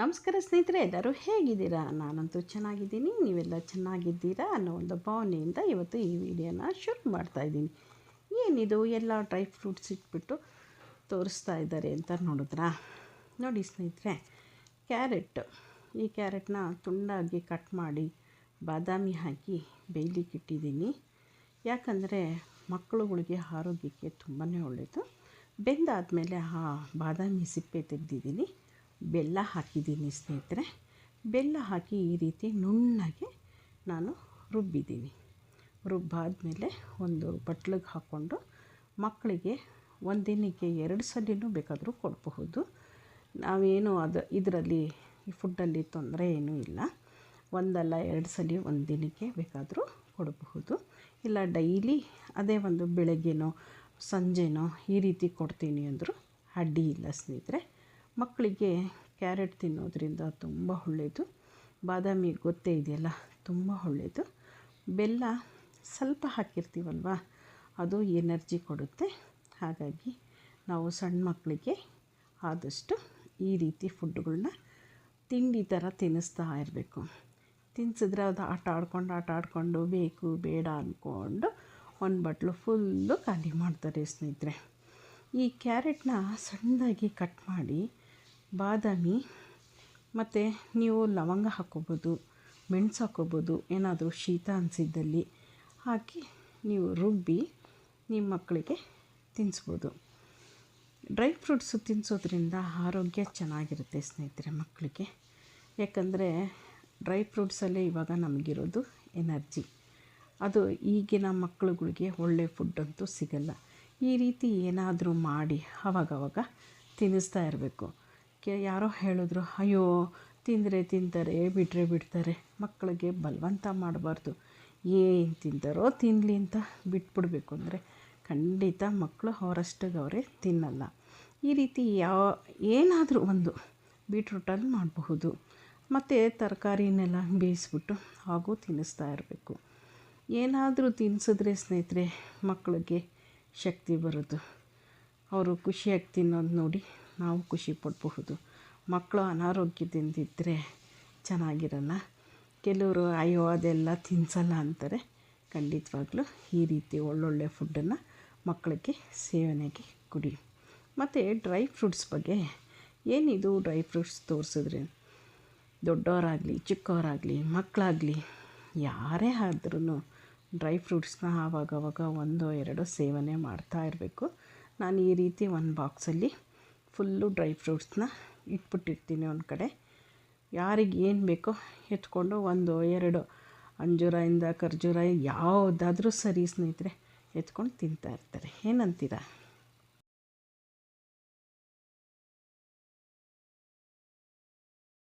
ನಮಸ್ಕಾರ ಸ್ನೇಹಿತರೆ, ಎಲ್ಲರೂ ಹೇಗಿದ್ದೀರಾ? ನಾನಂತೂ ಚೆನ್ನಾಗಿದ್ದೀನಿ. ನೀವೆಲ್ಲ ಚೆನ್ನಾಗಿದ್ದೀರಾ ಅನ್ನೋ ಒಂದು ಭಾವನೆಯಿಂದ ಇವತ್ತು ಈ ವಿಡಿಯೋನ ಶುರು ಮಾಡ್ತಾಯಿದ್ದೀನಿ ಏನಿದು? ಎಲ್ಲ ಡ್ರೈ ಫ್ರೂಟ್ಸ್ ಇಟ್ಬಿಟ್ಟು ತೋರಿಸ್ತಾ ಇದ್ದಾರೆ ಅಂತ ನೋಡಿದ್ರಾ? ನೋಡಿ ಸ್ನೇಹಿತರೆ, ಕ್ಯಾರೆಟ್. ಈ ಕ್ಯಾರೆಟ್ನ ತುಂಡಾಗಿ ಕಟ್ ಮಾಡಿ ಬಾದಾಮಿ ಹಾಕಿ ಬೇಯ್ಲಿಕ್ಕೆ ಇಟ್ಟಿದ್ದೀನಿ. ಯಾಕಂದರೆ ಮಕ್ಕಳುಗಳಿಗೆ ಆರೋಗ್ಯಕ್ಕೆ ತುಂಬಾ ಒಳ್ಳೆಯದು ಬೆಂದಾದಮೇಲೆ ಆ ಬಾದಾಮಿ ಸಿಪ್ಪೆ ತೆಗೆದಿದ್ದೀನಿ. ಬೆಲ್ಲ ಹಾಕಿದ್ದೀನಿ ಸ್ನೇಹಿತರೆ. ಬೆಲ್ಲ ಹಾಕಿ ಈ ರೀತಿ ನುಣ್ಣಗೆ ನಾನು ರುಬ್ಬಿದ್ದೀನಿ. ರುಬ್ಬಾದಮೇಲೆ ಒಂದು ಬಟ್ಲಿಗೆ ಹಾಕ್ಕೊಂಡು ಮಕ್ಕಳಿಗೆ ಒಂದಿನಕ್ಕೆ ಎರಡು ಸಲಿನೂ ಬೇಕಾದರೂ ಕೊಡಬಹುದು. ನಾವೇನು ಅದು ಇದರಲ್ಲಿ ಈ ಫುಡ್ಡಲ್ಲಿ ತೊಂದರೆ ಏನೂ ಇಲ್ಲ. ಒಂದಲ್ಲ ಎರಡು ಸಲ ಒಂದು ಬೇಕಾದರೂ ಕೊಡಬಹುದು. ಇಲ್ಲ ಡೈಲಿ ಅದೇ ಒಂದು ಬೆಳಗ್ಗೆನೋ ಸಂಜೆನೋ ಈ ರೀತಿ ಕೊಡ್ತೀನಿ ಅಂದರೂ ಅಡ್ಡಿ ಇಲ್ಲ ಸ್ನೇಹಿತರೆ. ಮಕ್ಕಳಿಗೆ ಕ್ಯಾರೆಟ್ ತಿನ್ನೋದ್ರಿಂದ ತುಂಬ ಒಳ್ಳೆಯದು. ಬಾದಾಮಿ ಗೊತ್ತೇ ಇದೆಯಲ್ಲ, ತುಂಬ ಒಳ್ಳೆಯದು. ಬೆಲ್ಲ ಸ್ವಲ್ಪ ಹಾಕಿರ್ತೀವಲ್ವ, ಅದು ಎನರ್ಜಿ ಕೊಡುತ್ತೆ. ಹಾಗಾಗಿ ನಾವು ಸಣ್ಣ ಮಕ್ಕಳಿಗೆ ಆದಷ್ಟು ಈ ರೀತಿ ಫುಡ್ಗಳನ್ನ ತಿಂಡಿ ಥರ ತಿನ್ನಿಸ್ತಾ ಇರಬೇಕು. ತಿನ್ಸಿದ್ರೆ ಅದು ಆಟ ಆಡ್ಕೊಂಡು, ಆಟ ಆಡಿಕೊಂಡು, ಬೇಕು, ಬೇಡ ಅಂದ್ಕೊಂಡು ಒಂದು ಬಟ್ಲು ಫುಲ್ಲು ಖಾಲಿ ಮಾಡ್ತಾರೆ ಸ್ನೇಹಿತರೆ. ಈ ಕ್ಯಾರೆಟ್ನ ಸಣ್ಣದಾಗಿ ಕಟ್ ಮಾಡಿ ಬಾದಾಮಿ, ಮತ್ತು ನೀವು ಲವಂಗ ಹಾಕ್ಕೋಬೋದು, ಮೆಣಸು ಹಾಕ್ಕೋಬೋದು, ಏನಾದರೂ ಶೀತ ಅನಿಸಿದ್ದಲ್ಲಿ ಹಾಕಿ ನೀವು ರುಬ್ಬಿ ನಿಮ್ಮ ಮಕ್ಕಳಿಗೆ ತಿನ್ನಿಸ್ಬೋದು ಡ್ರೈ ಫ್ರೂಟ್ಸು ತಿನ್ನಿಸೋದ್ರಿಂದ ಆರೋಗ್ಯ ಚೆನ್ನಾಗಿರುತ್ತೆ ಸ್ನೇಹಿತರೆ ಮಕ್ಕಳಿಗೆ. ಯಾಕಂದರೆ ಡ್ರೈ ಫ್ರೂಟ್ಸಲ್ಲೇ ಇವಾಗ ನಮಗಿರೋದು ಎನರ್ಜಿ. ಅದು ಈಗಿನ ಮಕ್ಕಳುಗಳಿಗೆ ಒಳ್ಳೆ ಫುಡ್ ಅಂತೂ ಸಿಗಲ್ಲ. ಈ ರೀತಿ ಏನಾದರೂ ಮಾಡಿ ಆವಾಗವಾಗ ತಿನ್ನಿಸ್ತಾ ಇರಬೇಕು. ಯಾರೋ ಹೇಳಿದ್ರು, ಅಯ್ಯೋ, ತಿಂದರೆ ತಿಂತಾರೆ ಬಿಟ್ಟರೆ ಬಿಡ್ತಾರೆ, ಮಕ್ಕಳಿಗೆ ಬಲವಂತ ಮಾಡಬಾರ್ದು, ಏನು ತಿಂತಾರೋ ತಿನ್ನಲಿ ಅಂತ ಬಿಟ್ಬಿಡ್ಬೇಕು ಅಂದರೆ ಖಂಡಿತ ಮಕ್ಕಳು ಅವರಷ್ಟಿಗೆ ಅವರೇ ತಿನ್ನಲ್ಲ. ಈ ರೀತಿ ಯಾವ ಏನಾದರೂ ಒಂದು ಬೀಟ್ರೂಟಲ್ಲಿ ಮಾಡಬಹುದು. ಮತ್ತು ತರಕಾರಿನೆಲ್ಲ ಬೇಯಿಸ್ಬಿಟ್ಟು ಹಾಗೂ ತಿನ್ನಿಸ್ತಾ ಇರಬೇಕು. ಏನಾದರೂ ತಿನ್ನಿಸಿದ್ರೆ ಸ್ನೇಹಿತರೆ, ಮಕ್ಕಳಿಗೆ ಶಕ್ತಿ ಬರೋದು. ಅವರು ಖುಷಿಯಾಗಿ ತಿನ್ನೋದು ನೋಡಿ ನಾವು ಖುಷಿ ಪಡಬಹುದು. ಮಕ್ಕಳು ಅನಾರೋಗ್ಯದಿಂದಿದ್ದರೆ ಚೆನ್ನಾಗಿರಲ್ಲ. ಕೆಲವರು, ಅಯ್ಯೋ, ಅದೆಲ್ಲ ತಿನ್ನಿಸಲ್ಲ ಅಂತಾರೆ. ಖಂಡಿತವಾಗ್ಲೂ ಈ ರೀತಿ ಒಳ್ಳೊಳ್ಳೆ ಫುಡ್ಡನ್ನು ಮಕ್ಕಳಿಗೆ ಸೇವನೆಗೆ ಕೊಡಿ. ಮತ್ತು ಡ್ರೈ ಫ್ರೂಟ್ಸ್ ಬಗ್ಗೆ. ಏನಿದು ಡ್ರೈ ಫ್ರೂಟ್ಸ್ ತೋರಿಸಿದ್ರೆ? ದೊಡ್ಡವರಾಗಲಿ, ಚಿಕ್ಕವರಾಗಲಿ, ಮಕ್ಕಳಾಗಲಿ, ಯಾರೇ ಆದ್ರೂ ಡ್ರೈ ಫ್ರೂಟ್ಸ್ನ ಆವಾಗವಾಗ ಒಂದೋ ಎರಡೋ ಸೇವನೆ ಮಾಡ್ತಾ ಇರಬೇಕು. ನಾನು ಈ ರೀತಿ ಒಂದು ಬಾಕ್ಸಲ್ಲಿ ಫುಲ್ಲು ಡ್ರೈ ಫ್ರೂಟ್ಸ್ನ ಇಟ್ಬಿಟ್ಟಿರ್ತೀನಿ ಒಂದು ಕಡೆ. ಯಾರಿಗೆ ಏನು ಬೇಕೋ ಎತ್ಕೊಂಡು ಒಂದು ಎರಡು ಅಂಜೂರದಿಂದ ಖರ್ಜೂರ ಯಾವುದಾದ್ರೂ ಸರಿ ಸ್ನೇಹಿತರೆ ಎತ್ಕೊಂಡು ತಿಂತಾ ಇರ್ತಾರೆ. ಏನಂತೀರ?